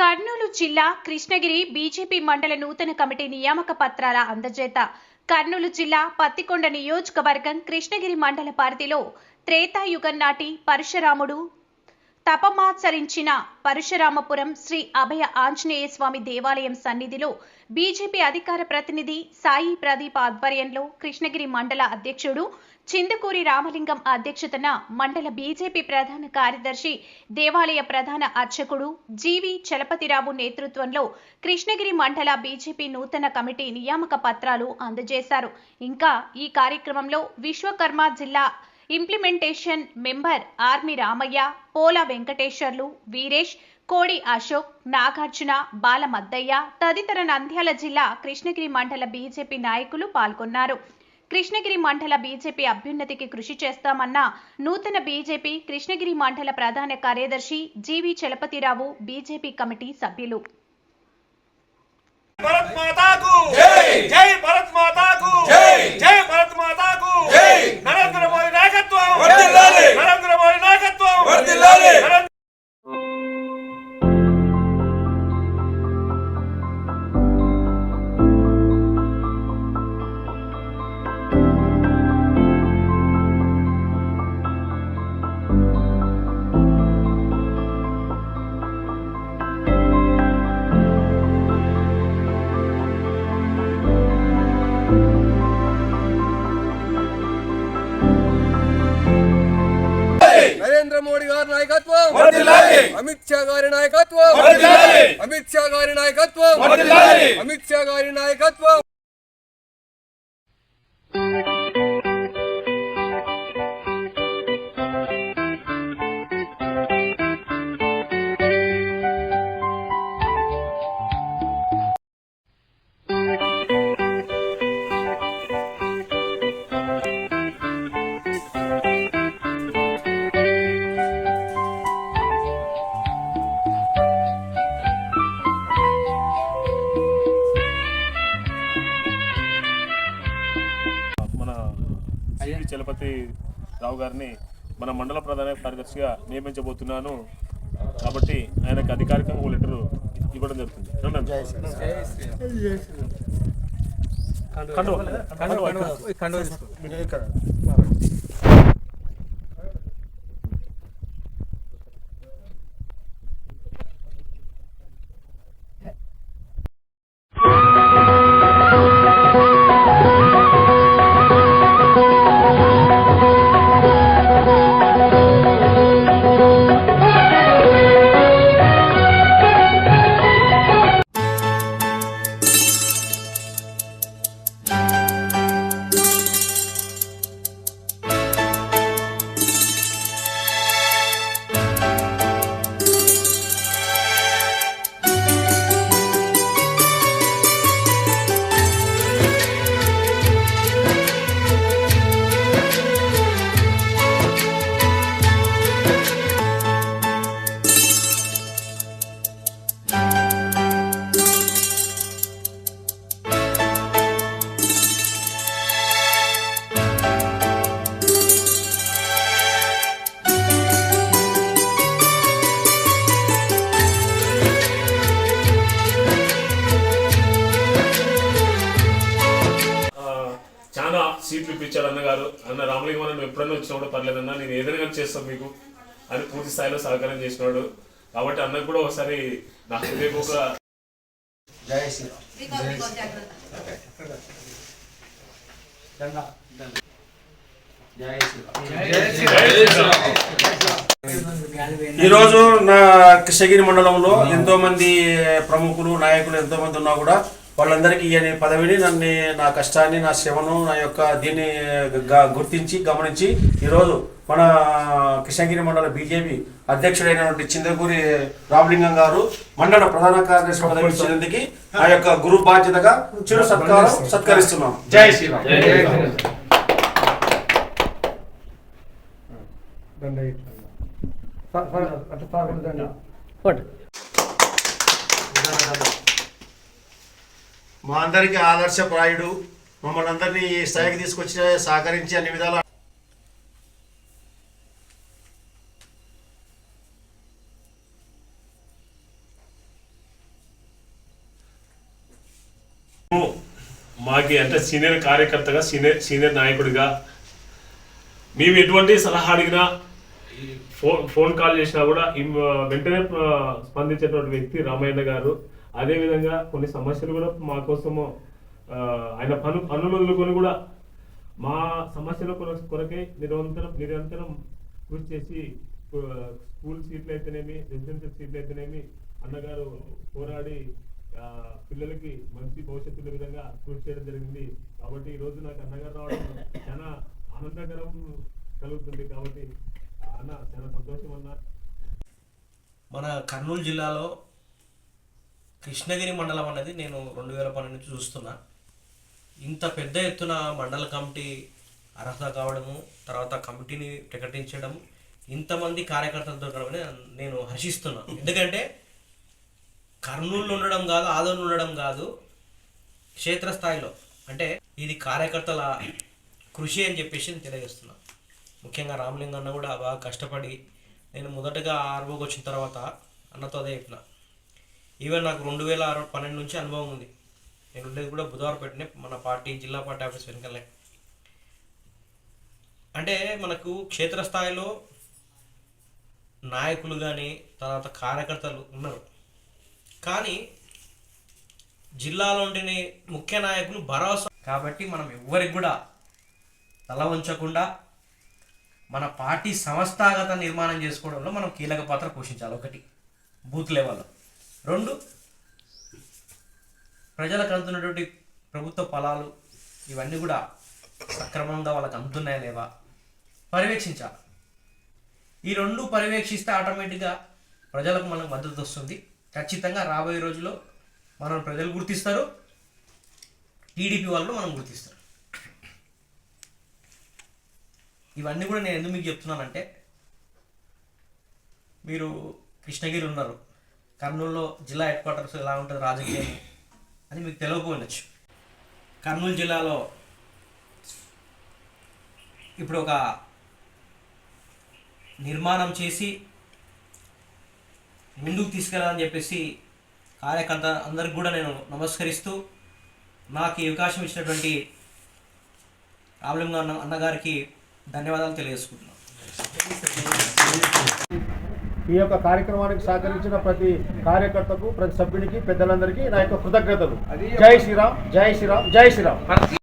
కర్నూలు జిల్లా కృష్ణగిరి బీజేపీ మండల నూతన కమిటీ నియామక పత్రాల అందజేత. కర్నూలు జిల్లా పత్తికొండ నియోజకవర్గం కృష్ణగిరి మండల పరిధిలో త్రేతాయుగం నాటి పరశురాముడు తపమాచరించిన పరశురామపురం శ్రీ అభయ ఆంజనేయ స్వామి దేవాలయం సన్నిధిలో బీజేపీ అధికార ప్రతినిధి సాయి ప్రదీప్ ఆధ్వర్యంలో కృష్ణగిరి మండల అధ్యక్షుడు చిందుకూరి రామలింగం అధ్యక్షతన మండల బీజేపీ ప్రధాన కార్యదర్శి దేవాలయ ప్రధాన అర్చకుడు జీవి చలపతిరావు నేతృత్వంలో కృష్ణగిరి మండల బీజేపీ నూతన కమిటీ నియామక పత్రాలు అందజేశారు. ఇంకా ఈ కార్యక్రమంలో విశ్వకర్మ జిల్లా ఇంప్లిమెంటేషన్ మెంబర్ ఆర్మి రామయ్య పోల వెంకటేశ్వర్లు వీరేష్ కోడి అశోక్ నాగార్జున బాలమద్దయ్య తదితర నంద్యాల జిల్లా కృష్ణగిరి మండల బీజేపీ నాయకులు పాల్గొన్నారు. కృష్ణగిరి మండల బీజేపీ అభ్యున్నతికి కృషి చేస్తామన్న నూతన బీజేపీ కృష్ణగిరి మండల ప్రధాన కార్యదర్శి జీవి చలపతిరావు బీజేపీ కమిటీ సభ్యులు భరత్ మాతాకు జై! జై భరత్ మాతాకు జై! జై భరత్ మాతాకు జై! నరేంద్ర మోదీ నాయకత్వం వర్ధిల్లాలి! నరేంద్ర మోదీ నాయకత్వం అమిత్ షా గారి నాయకత్వం వర్ధిల్లాలి! అమిత్ షా గారి నాయకత్వం వర్ధిల్లాలి! అమిత్ షా గారి నాయకత్వం రావు గారిని మన మండల ప్రధాన కార్యదర్శిగా నియమించబోతున్నాను కాబట్టి ఆయనకు అధికారికంగా ఓ లెటర్ ఇవ్వడం జరుగుతుంది. సీట్లు ఇప్పించాడు అన్నగారు. అన్న రామలింగం అన్న నువ్వు ఎప్పుడైనా వచ్చినా కూడా పర్లేదన్నా నేను ఏదైనా కానీ చేస్తాను మీకు అని పూర్తి స్థాయిలో సహకారం చేసినాడు. కాబట్టి అన్నకు కూడా ఒకసారి నా హృదయపూర్వక ఈరోజు నా కృష్ణగిరి మండలంలో ఎంతో మంది ప్రముఖులు నాయకులు ఎంతో మంది ఉన్నా కూడా వాళ్ళందరికీ ఈ పదవిని నన్ను నా కష్టాన్ని నా శ్రమను నా యొక్క దీన్ని గుర్తించి గమనించి ఈరోజు మన కృష్ణగిరి మండల బీజేపీ అధ్యక్షుడైనటువంటి చిందకూరి రామలింగం గారు మండల ప్రధాన కార్యదర్శి పదవి ఇచ్చినందుకు నా యొక్క గురు బాధ్యతగా చిరు సత్కారం సత్కరిస్తున్నాం. జై శ్రీరామ్ మా అందరికి ఆదర్శ ప్రాయుడు. మమ్మల్ని అందరినీ ఈ స్థాయికి తీసుకొచ్చి సహకరించి అన్ని విధాల మాకి అంటే సీనియర్ కార్యకర్తగా సీనియర్ సీనియర్ నాయకుడిగా. మేము ఎటువంటి సలహా అడిగినా ఫోన్ ఫోన్ కాల్ చేసినా కూడా వెంటనే స్పందించేటువంటి వ్యక్తి రామయ్య గారు. అదేవిధంగా కొన్ని సమస్యలు కూడా మా కోసము ఆయన పను పనులు కొని కూడా మా సమస్యల కొర- కొరకే నిరంతరం నిరంతరం కృషి చేసి స్కూల్ సీట్లు అయితేనేమి రెసిడెన్షియల్ సీట్లు అయితేనేమి అన్నగారు పోరాడి పిల్లలకి మంచి భవిష్యత్తు విధంగా కృషి చేయడం జరిగింది. కాబట్టి ఈ రోజు నాకు అన్నగారు రావడం చాలా ఆనందకరం కలుగుతుంది. కాబట్టి అన్న చాలా సంతోషం అన్న. మన కర్నూలు జిల్లాలో కృష్ణగిరి మండలం అనేది నేను రెండు వేల పన్నెండు నుంచి చూస్తున్నా. ఇంత పెద్ద ఎత్తున మండల కమిటీ అర్హత కావడము తర్వాత కమిటీని ప్రకటించడం ఇంతమంది కార్యకర్తలు దొరకడం నేను హర్షిస్తున్నా. ఎందుకంటే కర్నూలు ఉండడం కాదు ఆదోని ఉండడం కాదు క్షేత్రస్థాయిలో. అంటే ఇది కార్యకర్తల కృషి అని చెప్పేసి నేను తెలియజేస్తున్నా. ముఖ్యంగా రామలింగ అన్న కూడా బాగా కష్టపడి నేను మొదటగా ఆర్వోకి వచ్చిన తర్వాత అన్నతో అదే చెప్పిన. ఈవెన్ నాకు రెండు వేల ఆరు పన్నెండు నుంచి అనుభవం ఉంది. నేను ఉండేది కూడా బుధవారపేటనే మన పార్టీ జిల్లా పార్టీ ఆఫీస్ వెనుకలే అంటే మనకు క్షేత్రస్థాయిలో నాయకులు కానీ తర్వాత కార్యకర్తలు ఉన్నారు. కానీ జిల్లాలోని ముఖ్య నాయకులు భరోసా కాబట్టి మనం ఎవ్వరికి కూడా తల వంచకుండా మన పార్టీ సంస్థాగత నిర్మాణం చేసుకోవడంలో మనం కీలక పాత్ర పోషించాలి ఒకటి. బూత్ లెవెల్లో. రెండు ప్రజలకు అందుతున్నటువంటి ప్రభుత్వ ఫలాలు ఇవన్నీ కూడా సక్రమంగా వాళ్ళకి అందుతున్నాయా లేవా? పర్యవేక్షించాలి ఈ రెండు పర్యవేక్షిస్తే ఆటోమేటిక్గా ప్రజలకు మనకు మద్దతు వస్తుంది. ఖచ్చితంగా రాబోయే రోజుల్లో మనం ప్రజలు గుర్తిస్తారు టీడీపీ వాళ్ళు మనం గుర్తిస్తారు. ఇవన్నీ కూడా నేను ఎందుకు మీకు చెప్తున్నానంటే మీరు కృష్ణగిరి ఉన్నారు. కర్నూలులో జిల్లా హెడ్ క్వార్టర్స్ ఎలా ఉంటుంది రాజకీయం అని మీకు తెలియకపోయినచ్చు. కర్నూలు జిల్లాలో ఇప్పుడు ఒక నిర్మాణం చేసి ముందుకు తీసుకెళ్ళాలని చెప్పేసి కార్యకర్త అందరికి కూడా నేను నమస్కరిస్తూ నాకు ఈ అవకాశం ఇచ్చినటువంటి రామలింగ అన్న అన్నగారికి ధన్యవాదాలు తెలియజేసుకుంటున్నాను. ఈ యొక్క కార్యక్రమానికి సహకరించిన ప్రతి కార్యకర్తకు ప్రతి సభ్యునికి పెద్దలందరికీ నా యొక్క కృతజ్ఞతలు. జై శ్రీరామ్ జై శ్రీరామ్ జై శ్రీరామ్.